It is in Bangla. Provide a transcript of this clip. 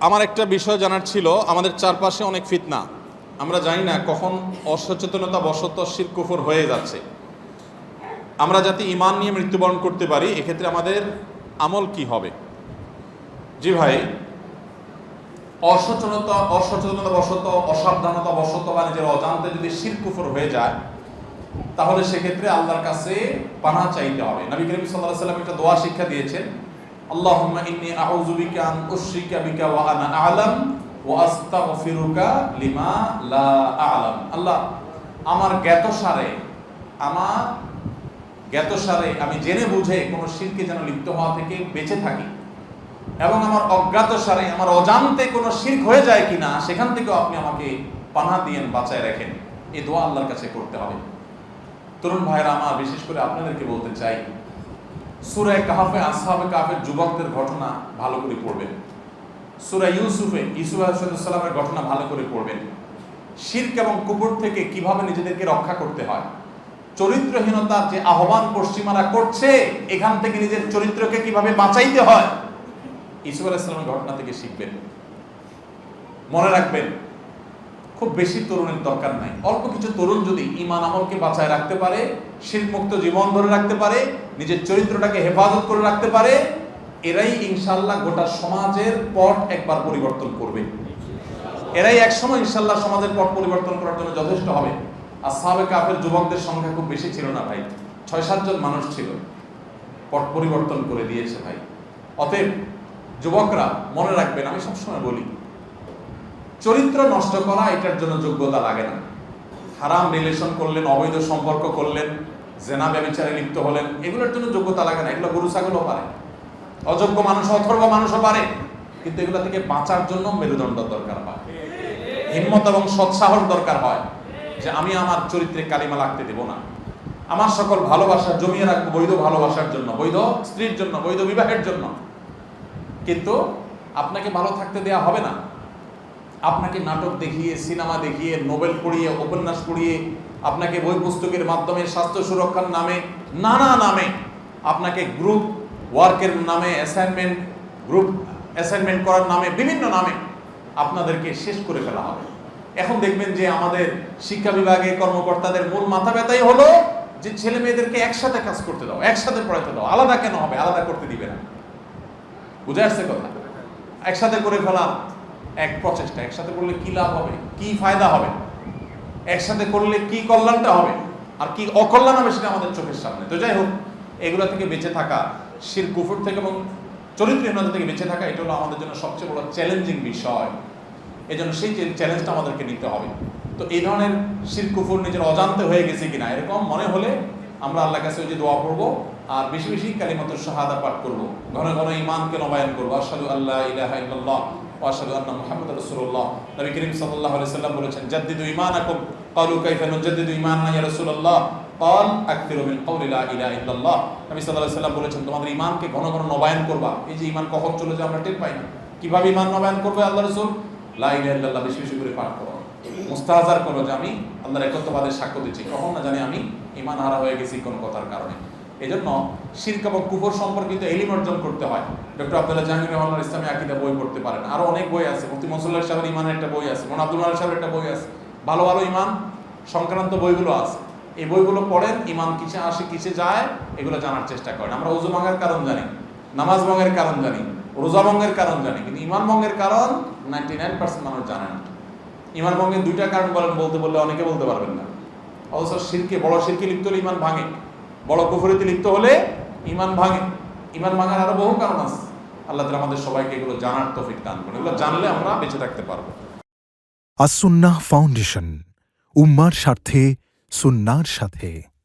আমার একটা বিষয় জানার ছিল, আমাদের চারপাশে অনেক ফিতনা। আমরা জানি না কখন অসচেতনতা বশত শির কুফর হয়ে যাচ্ছে। আমরা যাতে ইমান নিয়ে মৃত্যুবরণ করতে পারি, এক্ষেত্রে আমাদের আমল কি হবে? জি ভাই, অসচেতনতা অসচেতনতা বশত, অসাবধানতা বশত বা নিজের অজান্তে যদি শির কুফর হয়ে যায়, তাহলে সেক্ষেত্রে আল্লাহর কাছে পানা চাইতে হবে। নবী করিম আলাইহি সাল্লাম একটা দোয়া শিক্ষা দিয়েছেন আউযু বিকা আন উশরিকা বিকা ওয়া আনা আ'লাম ওয়া আস্তাগফিরুকা লিমা লা আ'লাম আল্লাহ আমার জ্ঞাতসারে আমার জ্ঞাতসারে আমি জেনে বুঝে কোনো শিরকে যেন লিপ্ত হওয়া থেকে বেঁচে থাকি এবং আমার অজ্ঞাত সারে আমার অজান্তে কোনো শির্ক হয়ে যায় কিনা, সেখান থেকেও আপনি আমাকে পানা দিয়েন বাঁচায় রাখেন। এই দোয়া আল্লাহর কাছে করতে হবে। তরুণ ভাইরা আমার বিশেষ করে আপনাদেরকে বলতে চাই সুরায় কাহাফে আসহাবে কাহাফের যুবকদের ঘটনা ভালো করে পড়বেন। সুরা ইউসুফে ইউসুফ আলাইসালামের ঘটনা ভালো করে পড়বেন। শির্ক এবং কুকুর থেকে কীভাবে নিজেদেরকে রক্ষা করতে হয়? চরিত্রহীনতার যে আহ্বান পশ্চিমারা করছে, এখান থেকে নিজের চরিত্রকে কীভাবে বাঁচাইতে হয়? ইসুফ আলাইসালামের ঘটনা থেকে শিখবেন। মনে রাখবেন খুব বেশি তরুণের দরকার নাই। অল্প কিছু তরুণ যদি ইমান আমলকে বাঁচায় রাখতে পারে, শিল্পমুক্ত জীবন ধরে রাখতে পারে, নিজের চরিত্রটাকে হেফাজত করে রাখতে পারে, এরাই ইনশাল্লাহ গোটা সমাজের পট একবার পরিবর্তন করবে। এরাই একসময় ইনশাল্লাহ সমাজের পট পরিবর্তন করার জন্য যথেষ্ট হবে। আর সাহাবে কাফের যুবকদের সংখ্যা খুব বেশি ছিল না ভাই। ছয় সাতজন মানুষ ছিল। পট পরিবর্তন করে দিয়েছে ভাই। অতএব যুবকরা মনে রাখবেন, আমি সবসময় বলি চরিত্র নষ্ট করা এটার জন্য যোগ্যতা লাগে না। হারাম রিলেশন করলেন, অবৈধ সম্পর্ক করলেন, জেনা ব্যবচারে লিপ্ত হলেন, এগুলোর জন্য যোগ্যতা লাগে না। এগুলো গরু, ছাগলও পারে। অযোগ্য মানুষ, অথর্ব মানুষও পারে। কিন্তু এগুলো থেকে বাঁচার জন্য মেরুদণ্ড দরকার হয়। হিম্মত এবং সৎসাহস দরকার হয় যে আমি আমার চরিত্রে কালিমা লাগতে দেব না। আমার সকল ভালোবাসা জমিয়ে রাখব বৈধ ভালোবাসার জন্য, বৈধ স্ত্রীর জন্য, বৈধ বিবাহের জন্য। কিন্তু আপনাকে ভালো থাকতে দেয়া হবে না। আপনাকে নাটক দেখিয়ে, সিনেমা দেখিয়ে, নোবেল পড়িয়ে, উপন্যাস পড়িয়ে, আপনাকে বই পুস্তকের মাধ্যমে, স্বাস্থ্য সুরক্ষার নামে, নানা নামে আপনাকে গ্রুপ ওয়ার্কের নামে অ্যাসাইনমেন্ট গ্রুপ অ্যাসাইনমেন্ট করার নামে, বিভিন্ন নামে আপনাদেরকে শেষ করে ফেলা হবে। এখন দেখবেন যে আমাদের শিক্ষা বিভাগে কর্মকর্তাদের মূল মাথা ব্যথাই হলো যে ছেলে মেয়েদেরকে একসাথে কাজ করতে দাও, একসাথে পড়াতে দাও, আলাদা কেন হবে? আলাদা করতে দিবে না। বুঝে আসছে কথা? একসাথে করে ফেলা এক প্রচেষ্টা, একসাথে করলে কি লাভ হবে? কি ফায়দা হবে? একসাথে করলে কি কল্যাণটা হবে? আর কি অকল্যাণ হবে সেটা আমাদের চোখের সামনে। তো যাই হোক, এগুলো থেকে বেঁচে থাকা, শির কুফুর থেকে এবং চরিত্রহীনতা থেকে বেঁচে থাকা, এটা হলো আমাদের জন্য সবচেয়ে বড় চ্যালেঞ্জিং বিষয়। এই জন্য সেই চ্যালেঞ্জটা আমাদেরকে নিতে হবে। তো এই ধরনের শির কুফুর নিজের অজান্তে হয়ে গেছে কিনা, এরকম মনে হলে আমরা আল্লাহ কাছে ওই যে দোয়া পড়ব আর বেশি বেশি কালিমাত শাহাদা পাঠ করব। ঘন ঘন ইমানকে নবায়ন করব। আসাদু আল্লাহ ইলাহা ইল্লাল্লাহ। ওয়াশাদু আন্না মুহাম্মদ রাসূলুল্লাহ। নবী করিম সাল্লাল্লাহু আলাইহি সাল্লাম বলেছেন, জাদ্দিদু ঈমানাকুম। ক্বালু কাইফা নুজাদ্দিদু ঈমানানা ইয়া রাসূলুল্লাহ। কল আকতির মিন কওলি লা ইলাহা ইল্লাল্লাহ। নবী সাল্লাল্লাহু আলাইহি সাল্লাম বলেছেন, তোমাদের ঈমানকে ঘন ঘন নবায়ন করবা। এই যে ঈমান কখন চলে যায় আমরা টের পাই না। কীভাবে ঈমান নবায়ন করবে আল্লাহর রাসূল? লা ইলাহা ইল্লাল্লাহ। বেশি বেশি করে পাঠ করো। মুস্তাহাজার করো যে আমি আল্লাহর একত্ববাদের সাক্ষ্য দিচ্ছি। কখন না জানি আমি ঈমান হারা হয়ে গেছি কোন কথার কারণে। এই জন্য শির্ক এবং কুফর সম্পর্কিত এলিম অর্জন করতে হয়। ডক্টর আব্দুল্লাহ জাহাঙ্গীর রহমান ইসলামী আকিদা বই পড়তে পারেন। আরও অনেক বই আছে। মুফতি মসুল্লাহ সাহেবের ইমানের একটা বই আছে। মোন আব্দুল সাহেবের একটা বই আছে। ভালো ভালো ইমান সংক্রান্ত বইগুলো আছে। এই বইগুলো পড়েন ইমান কিসে আসে, কিসে যায়, এগুলো জানার চেষ্টা করেন। আমরা উজু ভাঙের কারণ জানি, নামাজ ভঙ্গের কারণ জানি, রোজা ভঙ্গের কারণ জানি, কিন্তু ইমান ভঙ্গের কারণ নাইনটি নাইন পার্সেন্ট মানুষ জানে না। ইমান ভঙ্গের দুইটা কারণ বলেন, বলতে বললে অনেকে বলতে পারবেন না। অবশ্য শিরকে, বড় শিরকে লিপ্ত হলে ইমান ভাঙে। বড় কুফরিতে লিপ্ত হলে ইমান ভাঙে। ইমান ভাঙার আরও বহু কারণ আছে। আল্লাহ তালা আমাদের সবাইকে এগুলো জানার তফিক দান করুন। এগুলো জানলে আমরা বেঁচে থাকতে পারব। আসুন্না ফাউন্ডেশন, উম্মার স্বার্থে, সুন্নার সাথে।